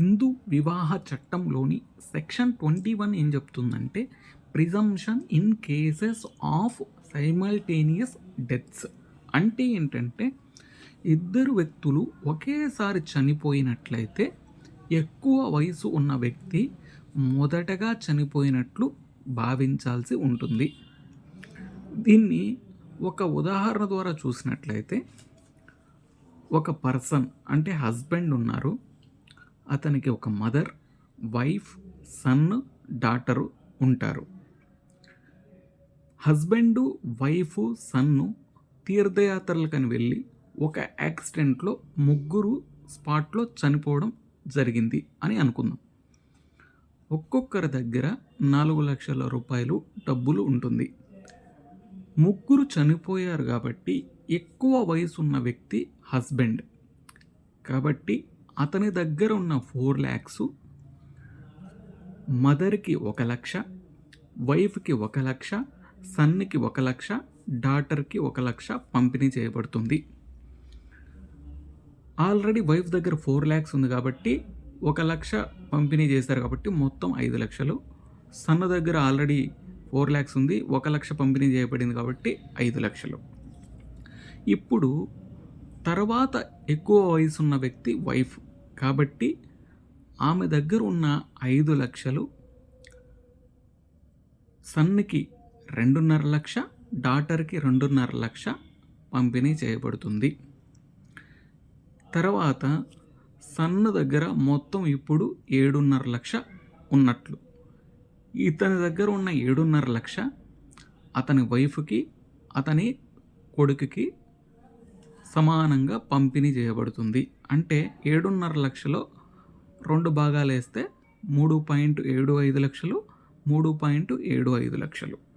హిందూ వివాహ చట్టంలోని section twenty one ఏం చెప్తుందంటే presumption in cases of simultaneous deaths. అంటే ఏంటంటే ఇద్దరు వ్యక్తులు ఒకేసారి చనిపోయినట్లయితే ఎక్కువ వయసు ఉన్న వ్యక్తి మొదటగా చనిపోయినట్లు భావించాల్సి ఉంటుంది. దీన్ని ఒక ఉదాహరణ ద్వారా చూసినట్లయితే ఒక పర్సన్ అంటే హస్బెండ్ ఉన్నారు. అతనికి ఒక మదర్ వైఫ్ సన్ డాటరు ఉంటారు. హస్బెండు వైఫ్ సన్ను తీర్థయాత్రలకని వెళ్ళి ఒక యాక్సిడెంట్లో ముగ్గురు స్పాట్లో చనిపోవడం జరిగింది అని అనుకుందాం. ఒక్కొక్కరి దగ్గర నాలుగు లక్షల రూపాయలు డబ్బులు ఉంటుంది. ముగ్గురు చనిపోయారు కాబట్టి ఎక్కువ వయసున్న వ్యక్తి హస్బెండ్. కాబట్టి అతని దగ్గర ఉన్న ఫోర్ ల్యాక్స్ మదర్కి ఒక లక్ష వైఫ్కి ఒక లక్ష సన్కి ఒక లక్ష డాటర్కి ఒక లక్ష పంపిణీ చేయబడుతుంది. ఆల్రెడీ వైఫ్ దగ్గర ఫోర్ ల్యాక్స్ ఉంది కాబట్టి ఒక లక్ష పంపిణీ చేశారు కాబట్టి మొత్తం ఐదు లక్షలు. సన్న దగ్గర ఆల్రెడీ ఫోర్ ల్యాక్స్ ఉంది ఒక లక్ష పంపిణీ చేయబడింది కాబట్టి ఐదు లక్షలు. ఇప్పుడు తర్వాత ఎక్కువ వయసు ఉన్న వ్యక్తి వైఫ్. కాబట్టి ఆమె దగ్గర ఉన్న ఐదు లక్షలు సన్కి రెండున్నర లక్ష డాటర్కి రెండున్నర లక్ష పంపిణీ చేయబడుతుంది. తర్వాత సన్న దగ్గర మొత్తం ఇప్పుడు ఏడున్నర లక్ష ఉన్నట్లు. ఇతని దగ్గర ఉన్న ఏడున్నర లక్ష అతని వైఫ్కి అతని కొడుకుకి సమానంగా పంపిణీ చేయబడుతుంది. అంటే ఏడున్నర లక్షలో రెండు భాగాలు వేస్తే మూడు పాయింట్ ఏడు ఐదు లక్షలు మూడు పాయింట్ ఏడు ఐదు లక్షలు.